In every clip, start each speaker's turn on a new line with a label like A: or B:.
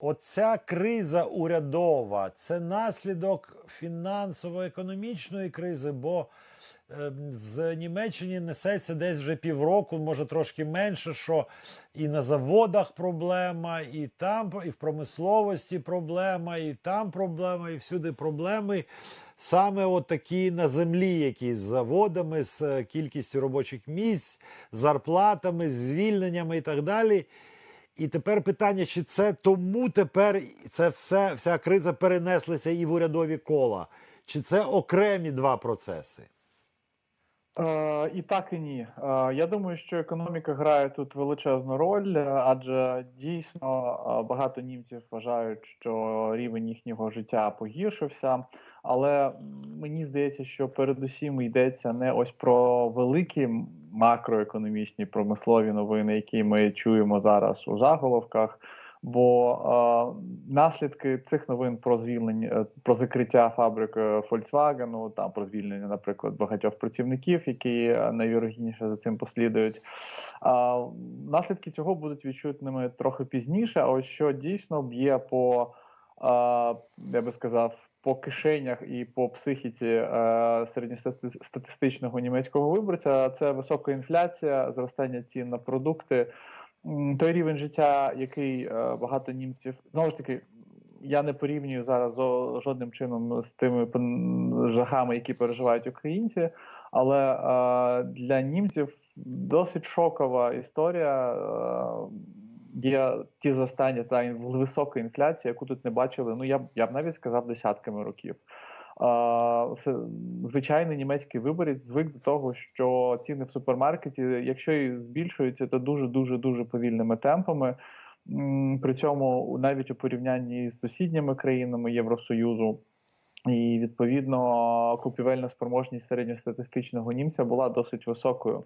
A: Оця криза урядова це наслідок фінансово-економічної кризи, бо е, з Німеччини несеться десь вже півроку, може трошки менше, що і на заводах проблема, і там, і в промисловості проблема, і там проблема, і всюди проблеми. Саме от такі на землі, які з заводами, з е, кількістю робочих місць, зарплатами, звільненнями і так далі. І тепер питання, чи це тому тепер це все, вся криза перенеслася і в урядові кола, чи це окремі два процеси?
B: Е, І так і ні. Е, Я думаю, що економіка грає тут величезну роль, е, адже дійсно е, багато німців вважають, що рівень їхнього життя погіршився. Але мені здається, що передусім йдеться не ось про великі макроекономічні промислові новини, які ми чуємо зараз у заголовках. Бо е, наслідки цих новин про звільнення е, про закриття фабрик е, Volkswagen, там про звільнення, наприклад, багатьох працівників, які е, найвірогідніше за цим послідують. Е, наслідки цього будуть відчутними трохи пізніше. А ось що дійсно б'є по е, я би сказав. По кишенях і по психіці е, середньостатистичного німецького виборця це висока інфляція, зростання цін на продукти, той рівень життя, який е, багато німців знову ж таки. Я не порівнюю зараз жодним чином з тими жахами, які переживають українці, але е, для німців досить шокова історія. Е, є ті зростання та висока інфляція, яку тут не бачили. Ну я б я б навіть сказав десятками років. А, звичайний німецький виборець звик до того, що ціни в супермаркеті, якщо і збільшуються, то дуже дуже дуже повільними темпами. При цьому навіть у порівнянні з сусідніми країнами Євросоюзу. І відповідно купівельна спроможність середньостатистичного німця була досить високою.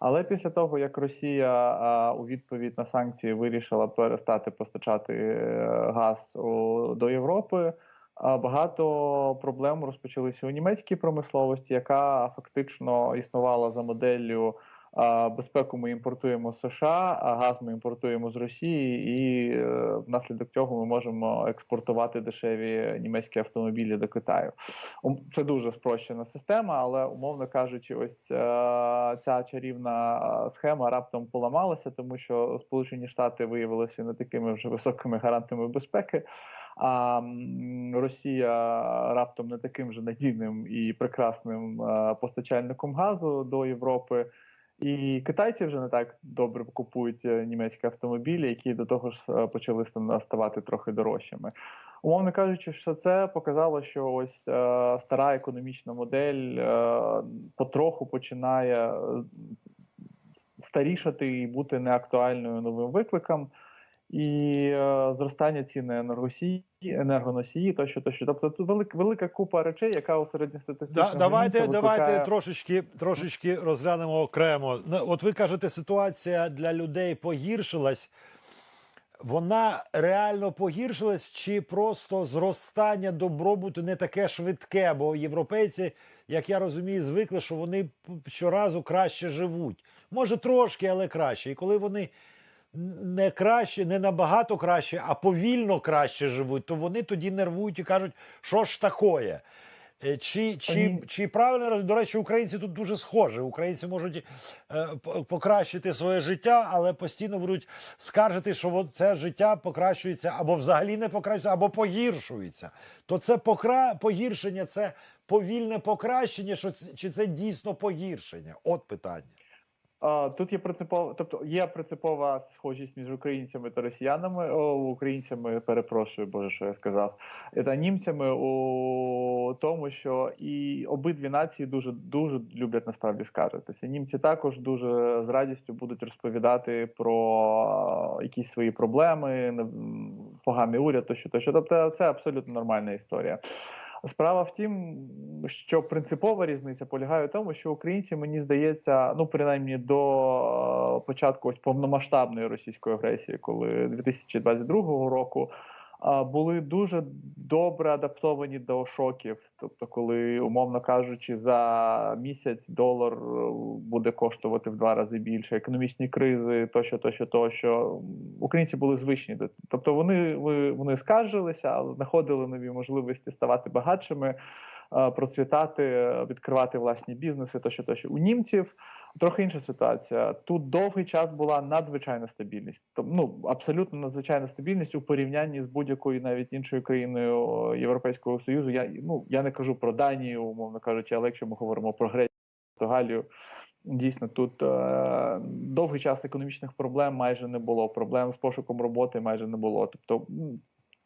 B: Але після того, як Росія у відповідь на санкції вирішила перестати постачати е, газ до Європи, багато проблем розпочалися у німецькій промисловості, яка фактично існувала за моделлю. Безпеку ми імпортуємо з США, а газ ми імпортуємо з Росії, і е, внаслідок цього ми можемо експортувати дешеві німецькі автомобілі до Китаю. Це дуже спрощена система, але умовно кажучи, ось е, ця чарівна е, схема раптом поламалася, тому що Сполучені Штати виявилися не такими вже високими гарантами безпеки. А Росія раптом не таким же надійним і прекрасним постачальником газу до Європи. І китайці вже не так добре купують е, німецькі автомобілі, які до того ж е, почали ста- ставати трохи дорожчими. Умовно кажучи, що це показало, що ось е, стара економічна модель е, потроху починає е, старішати і бути неактуальною новим викликам. І е, зростання цін на енергосії, енергоносії, тощо, тощо. Тобто тут велика, велика купа речей, яка у
A: Да,
B: середньостатистичному
A: давайте,
B: німця
A: давайте трошечки, трошечки розглянемо окремо. Ну, От ви кажете, ситуація для людей погіршилась. Вона реально погіршилась, чи просто зростання добробуту не таке швидке? Бо європейці, як я розумію, звикли, що вони щоразу краще живуть. Може трошки, але краще. І коли вони не краще, не набагато краще, а повільно краще живуть, то вони тоді нервують і кажуть, що ж такое. Е, Чи, чи, чи правильно до речі, українці тут дуже схожі. Українці можуть е, покращити своє життя, але постійно будуть скаржити, що це життя покращується або взагалі не покращується, або погіршується. То це покра... погіршення, це повільне покращення, що чи це дійсно погіршення? От питання.
B: Тут є принципова, тобто є принципова схожість між українцями та росіянами, о, українцями, перепрошую, боже, що я сказав, та німцями у тому, що і обидві нації дуже дуже люблять насправді скаржитися. Німці також дуже з радістю будуть розповідати про якісь свої проблеми, поганий уряд, тощо, тощо. Тобто, це абсолютно нормальна історія. Справа в тім, що принципова різниця полягає в тому, що українці, мені здається, ну принаймні до е, початку ось повномасштабної російської агресії, коли 2022 року були дуже добре адаптовані до шоків. Тобто, коли, умовно кажучи, за місяць долар е, буде коштувати в два рази більше, економічні кризи, тощо, тощо, тощо. Українці були звичні тобто вони, вони скаржилися, але знаходили нові можливості ставати багатшими, е, процвітати, е, відкривати власні бізнеси, тощо, тощо. У німців трохи інша ситуація. Тут довгий час була надзвичайна стабільність. Ну абсолютно надзвичайна стабільність у порівнянні з будь-якою навіть іншою країною Європейського союзу. Я ну я не кажу про Данію, умовно кажучи, але якщо ми говоримо про Грецію, Португалію. Дійсно, тут е, довгий час економічних проблем майже не було. Проблем з пошуком роботи майже не було. Тобто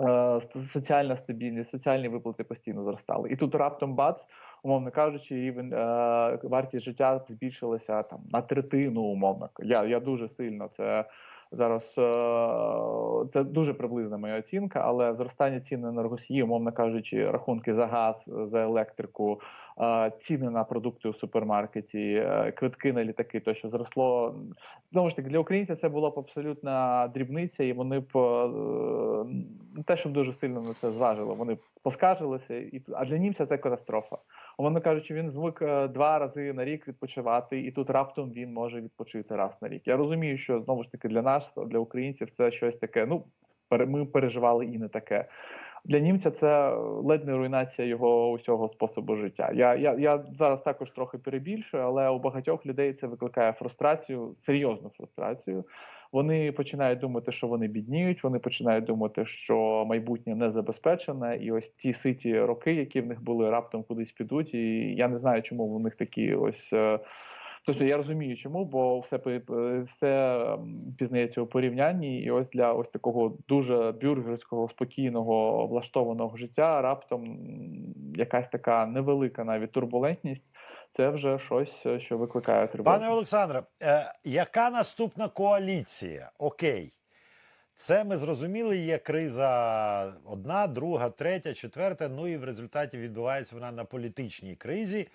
B: е, соціальна стабільність, соціальні виплати постійно зростали. І тут раптом бац, умовно кажучи, рівень е, вартість життя збільшилася там на третину, умовно. Я, я дуже сильно це зараз е, це дуже приблизна моя оцінка, але зростання цін на енергосії, умовно кажучи, рахунки за газ, за електрику, ціни на продукти у супермаркеті, е, квитки на літаки, то що зросло знову ж таки для українців це була б абсолютна дрібниця, і вони б не те, щоб дуже сильно на це зважили. Вони б поскаржилися, і а для німця це катастрофа. Умовно кажучи, він звик е, два рази на рік відпочивати, і тут раптом він може відпочити раз на рік. Я розумію, що знову ж таки для нас, для українців, це щось таке. Ну ми переживали і не таке. Для німця це ледь не руйнація його усього способу життя. Я, я, я зараз також трохи перебільшую, але у багатьох людей це викликає фрустрацію, серйозну фрустрацію. Вони починають думати, що вони бідніють. Вони починають думати, що майбутнє не забезпечене, і ось ті ситі роки, які в них були, раптом кудись підуть. І я не знаю, чому в них такі ось. Е, Тобто я розумію, чому, бо все все ем, пізнається у порівнянні, і ось для ось такого дуже бюргерського, спокійного, влаштованого життя раптом якась така невелика навіть турбулентність. Це вже щось, е, що викликає тривогу.
A: Пане Олександре, е, яка наступна коаліція? Окей. Це ми зрозуміли, є криза одна, друга, третя, четверта. Ну і в результаті відбувається вона на політичній кризі.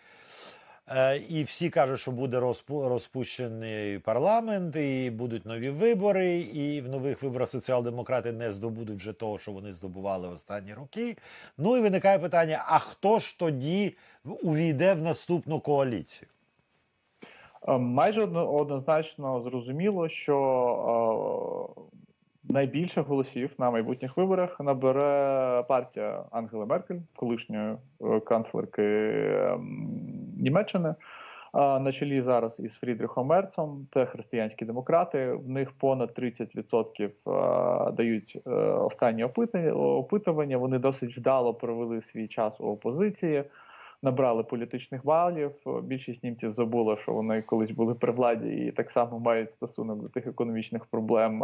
A: Е, і всі кажуть, що буде розпу- розпущений парламент, і будуть нові вибори, і в нових виборах соціал-демократи не здобудуть вже того, що вони здобували останні роки. Ну і виникає питання: а хто ж тоді увійде в наступну коаліцію?
B: Е, Майже однозначно зрозуміло, що е, найбільше голосів на майбутніх виборах набере партія Ангели Меркель, колишньої канцлерки ем, Німеччини. На чолі зараз із Фрідріхом Мерцом, це християнські демократи. В них понад 30% е, дають е, останні опитування. Вони досить вдало провели свій час у опозиції набрали політичних балів. Більшість німців забула, що вони колись були при владі і так само мають стосунок до тих економічних проблем.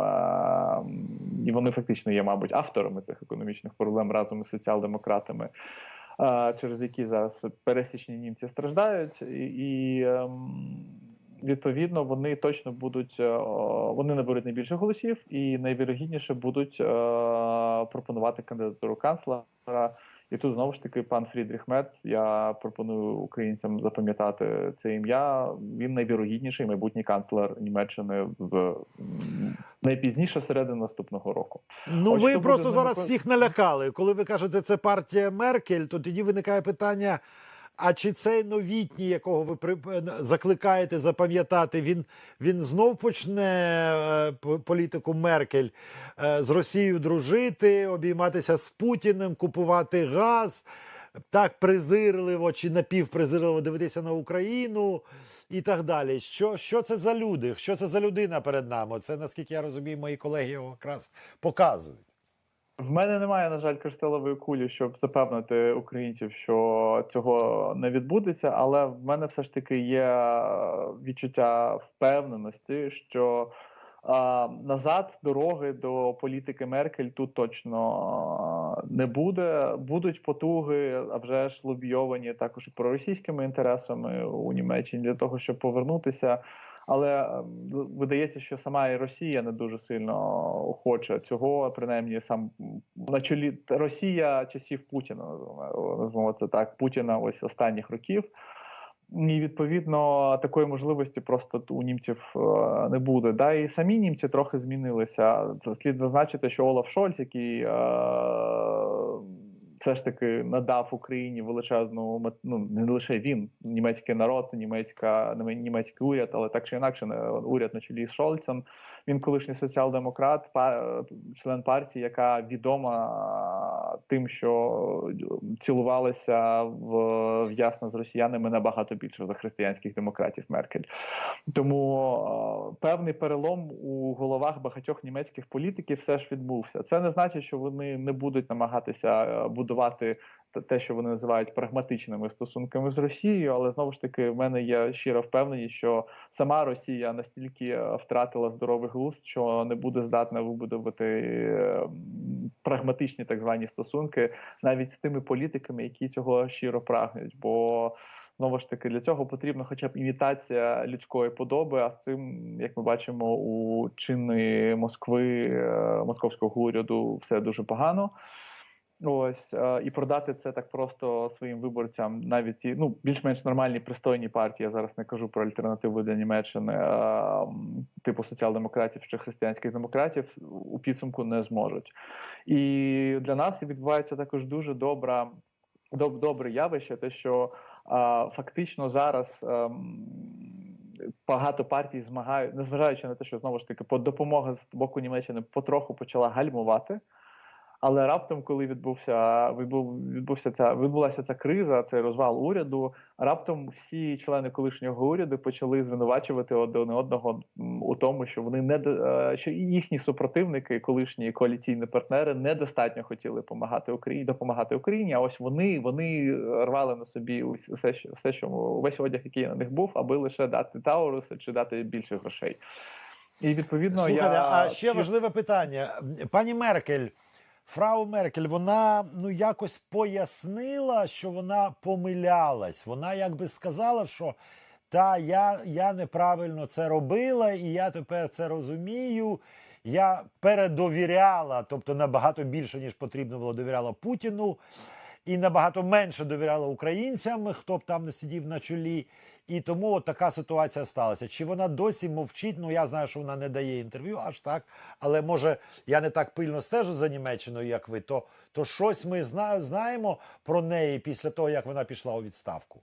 B: І вони фактично є, мабуть, авторами цих економічних проблем разом із соціал-демократами, через які зараз пересічні німці страждають, і, ем, відповідно вони точно будуть е, вони наберуть найбільше голосів і найвірогідніше будуть е, пропонувати кандидатуру канцлера. І тут знову ж таки пан Фрідріх Мец. я пропоную українцям запам'ятати це ім'я. Він найвірогідніший майбутній канцлер Німеччини з найпізніше середини наступного року.
A: Ну,
B: Ось
A: ви просто зараз
B: ним...
A: всіх налякали. Коли ви кажете, це партія Меркель, то тоді виникає питання: а чи цей новітній, якого ви при... закликаєте запам'ятати, він, він знов почне е, політику Меркель е, з Росією дружити, обійматися з Путіним, купувати газ, так презирливо чи напівпрезирливо дивитися на Україну і так далі. Що, що це за люди? Що це за людина перед нами? Це, наскільки я розумію, мої колеги його якраз показують.
B: В мене немає, на жаль, кришталевої кулі, щоб запевнити українців, що цього не відбудеться, але в мене все ж таки є відчуття впевненості, що а, назад дороги до політики Меркель тут точно не буде. Будуть потуги, а вже ж лобійовані також і проросійськими інтересами у Німеччині для того, щоб повернутися. Але е, видається, що сама і Росія не дуже сильно хоче цього, принаймні сам на чолі Росія часів Путіна, називаємо це так, Путіна ось останніх років. І відповідно такої можливості просто у німців е, не буде. Да, і самі німці трохи змінилися. Слід зазначити, що Олаф Шольц, який е, все ж таки надав Україні величезну ну не лише він, німецький народ, німецька німецький уряд, але так чи інакше уряд на чолі з Шольцем. Він колишній соціал-демократ, член партії, яка відома тим, що цілувалася в, в ясно з росіянами набагато більше за християнських демократів Меркель. Тому е, певний перелом у головах багатьох німецьких політиків все ж відбувся. Це не значить, що вони не будуть намагатися е, будувати те- що вони називають прагматичними стосунками з Росією, але знову ж таки в мене є щира впевненість, що сама Росія настільки е, втратила здоровий глузд, що не буде здатна вибудувати е, прагматичні так звані стосунки навіть з тими політиками, які цього щиро прагнуть. Бо знову ж таки для цього потрібна хоча б імітація людської подоби. А з цим, як ми бачимо, у чинної Москви е, московського уряду все дуже погано. Ось е, і продати це так просто своїм виборцям, навіть ті ну більш-менш нормальні пристойні партії. Я зараз не кажу про альтернативу для Німеччини, е, типу соціал-демократів чи християнських демократів, у підсумку не зможуть. І для нас відбувається також дуже добра, доб, добре явище, те, що а, фактично зараз. ем, Багато партій змагають, незважаючи на те, що знову ж таки по допомога з боку Німеччини потроху почала гальмувати. Але раптом, коли відбувся відбув, відбувся ця відбулася ця криза, цей розвал уряду. Раптом всі члени колишнього уряду почали звинувачувати один одного у тому, що вони не е, що їхні супротивники, колишні коаліційні партнери, недостатньо хотіли допомагати Україні, допомагати Україні. А ось вони вони рвали на собі усе, що все, що весь одяг, який на них був, аби лише дати Тауруси чи дати більше грошей. І відповідно
A: Слухайте,
B: я
A: а ще важливе питання. Пані Меркель, фрау Меркель, вона ну якось пояснила, що вона помилялась. Вона якби сказала, що та я, я неправильно це робила, і я тепер це розумію. Я передовіряла, тобто набагато більше, ніж потрібно було, довіряла Путіну, і набагато менше довіряла українцям, хто б там не сидів на чолі. І тому от така ситуація сталася. Чи вона досі мовчить? Ну я знаю, що вона не дає інтерв'ю, аж так. Але може я не так пильно стежу за Німеччиною, як ви, то, то щось ми зна, знаємо про неї після того, як вона пішла у відставку.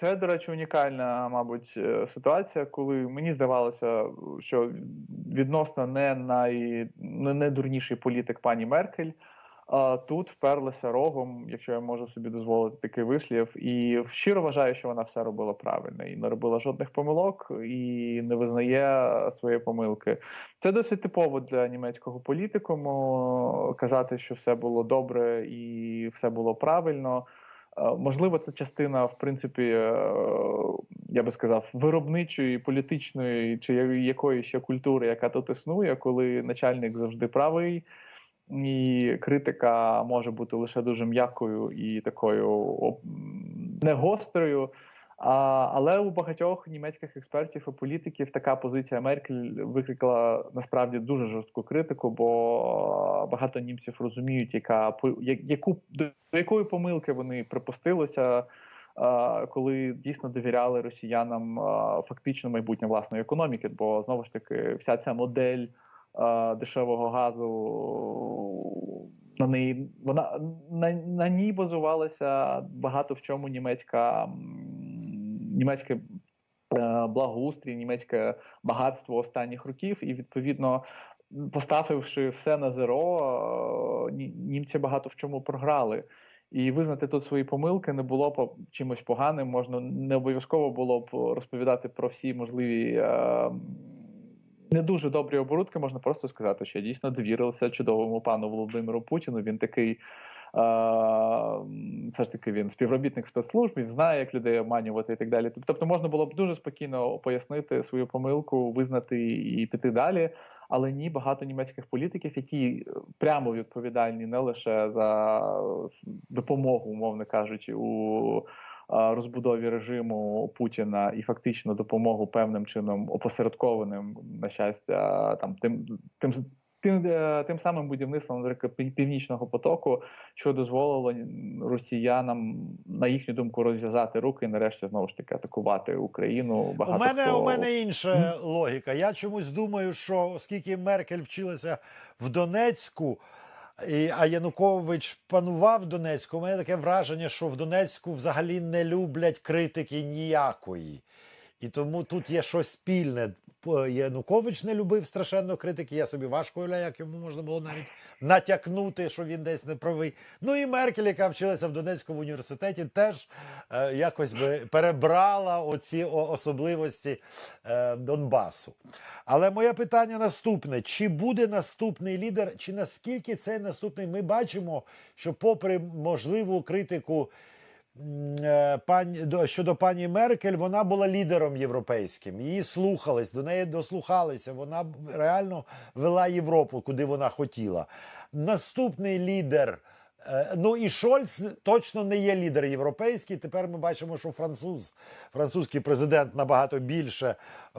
B: Це, до речі, унікальна, мабуть, е, ситуація, коли мені здавалося, що відносно не най не найдурніший політик пані Меркель. А тут вперлася рогом, якщо я можу собі дозволити такий вислів, і щиро вважаю, що вона все робила правильно і не робила жодних помилок, і не визнає свої помилки. Це досить типово для німецького політикуму казати, що все було добре і все було правильно. Е, Можливо, це частина, в принципі, е, я би сказав, виробничої, політичної чи якої ще культури, яка тут існує, коли начальник завжди правий, і критика може бути лише дуже м'якою і такою оп- м, не гострою. А, але у багатьох німецьких експертів і політиків така позиція Меркель викликала насправді дуже жорстку критику, бо багато німців розуміють, яка яку до якої помилки вони припустилися, коли дійсно довіряли росіянам фактично майбутнє власної економіки. Бо знову ж таки, вся ця модель дешевого газу на неї вона на, на ній базувалася багато в чому німецька німецьке е, благоустрій, німецьке багатство останніх років, і відповідно. Поставивши все на зеро, е, німці багато в чому програли. І визнати тут свої помилки не було б чимось поганим. Можна не обов'язково було б розповідати про всі можливі е, не дуже добрі оборудки. Можна просто сказати, що я дійсно довірився чудовому пану Володимиру Путіну. Він такий. е, Все ж таки він співробітник спецслужб, він знає, як людей обманювати і так далі. Тобто можна було б дуже спокійно пояснити свою помилку, визнати і піти далі. Але ні, багато німецьких політиків, які прямо відповідальні не лише за допомогу, умовно кажучи, у розбудові режиму Путіна і фактично допомогу певним чином опосередкованим на щастя, там тим тим тим е, тим самим будівництвом наприклад, Пів- північного потоку, що дозволило росіянам, на їхню думку, розв'язати руки і нарешті знову ж таки атакувати Україну. Багато
A: У мене,
B: хто...
A: у мене інша логіка. Я чомусь думаю, що оскільки Меркель вчилася в Донецьку, і, а Янукович панував в Донецьку, у мене таке враження, що в Донецьку взагалі не люблять критики ніякої. І тому тут є щось спільне. Янукович не любив страшенно критики. Я собі важко уявляю, як йому можна було навіть натякнути, що він десь не правий. Ну і Меркель, яка вчилася в Донецькому університеті, теж е, якось би перебрала оці особливості е, Донбасу. Але моє питання наступне: чи буде наступний лідер, чи наскільки цей наступний? Ми бачимо, що, попри можливу критику пані до- щодо пані Меркель, вона була лідером європейським. Її слухались, до неї дослухалися. Вона реально вела Європу, куди вона хотіла. Наступний лідер. е, Ну і Шольц точно не є лідер європейський. Тепер ми бачимо, що француз, французький президент набагато більше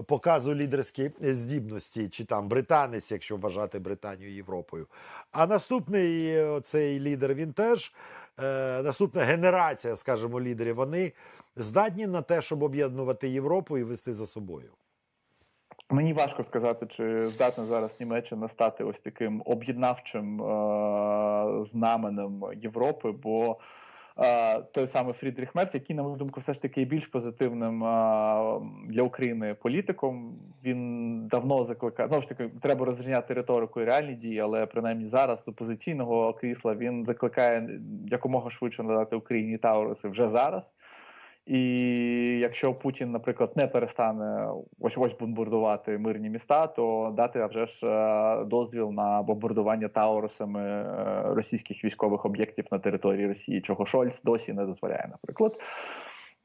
A: показує лідерські здібності, чи там британець, якщо вважати Британію Європою. А наступний е, цей лідер він теж е, наступна генерація, скажімо, лідерів. Вони здатні на те, щоб об'єднувати Європу і вести за собою.
B: Мені важко сказати, чи здатна зараз Німеччина стати ось таким об'єднавчим е- знаменем Європи, бо е- той самий Фрідріх Мерц, який, на мою думку, все ж таки є більш позитивним для України політиком, він давно закликає. Знову ж таки, треба розрізняти риторику і реальні дії, але принаймні зараз з опозиційного крісла він закликає якомога швидше надати Україні Тауруси вже зараз. І якщо Путін, наприклад, не перестане ось ось бомбардувати мирні міста, то дати а вже ж е, дозвіл на бомбардування таурусами е, російських військових об'єктів на території Росії, чого Шольц досі не дозволяє, наприклад.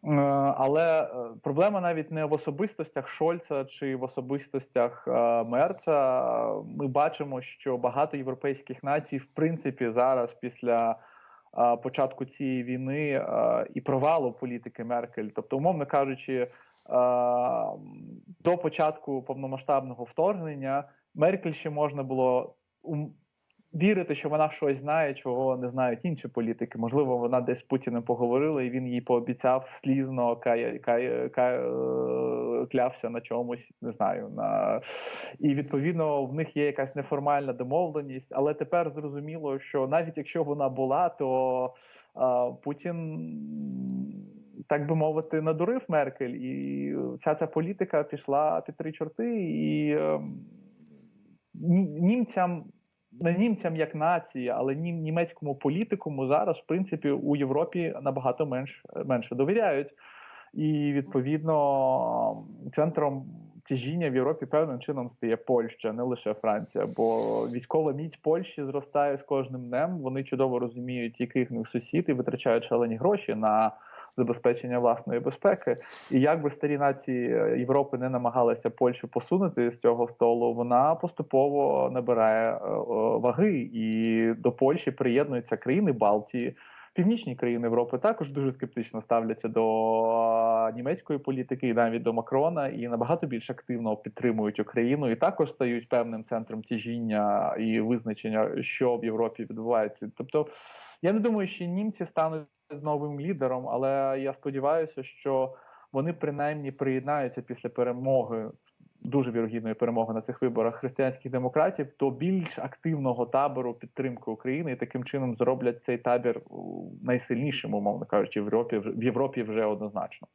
B: Е, Але проблема навіть не в особистостях Шольца чи в особистостях Мерца. Ми бачимо, що багато європейських націй, в принципі, зараз після початку цієї війни і провалу політики Меркель, тобто, умовно кажучи, до початку повномасштабного вторгнення Меркель ще можна було вірити, що вона щось знає, чого не знають інші політики. Можливо, вона десь з Путіним поговорила, і він їй пообіцяв слізно кай, кай, кай, клявся на чомусь, не знаю. На і відповідно в них є якась неформальна домовленість, але тепер зрозуміло, що навіть якщо вона була, то а, Путін. Так би мовити, надурив Меркель, і ця ця політика пішла під три чорти, і ем, німцям не німцям як нації, але нім, німецькому політикуму зараз, в принципі, у Європі набагато менш, менше довіряють. І відповідно центром тяжіння в Європі певним чином стає Польща, не лише Франція. Бо військова міць Польщі зростає з кожним днем. Вони чудово розуміють, який в них сусід і витрачають шалені гроші на забезпечення власної безпеки. І як би старі нації Європи не намагалися Польщу посунути з цього столу, вона поступово набирає е, е, ваги, і до Польщі приєднуються країни Балтії. Північні країни Європи також дуже скептично ставляться до німецької політики і навіть до Макрона, і набагато більш активно підтримують Україну, і також стають певним центром тяжіння і визначення, що в Європі відбувається. Тобто, я не думаю, що німці стануть новим лідером, але я сподіваюся, що вони принаймні приєднаються після перемоги. Дуже вірогідної перемоги на цих виборах християнських демократів до більш активного табору підтримки України і таким чином зроблять цей табір найсильнішим, умовно кажучи, в Європі в Європі вже однозначно.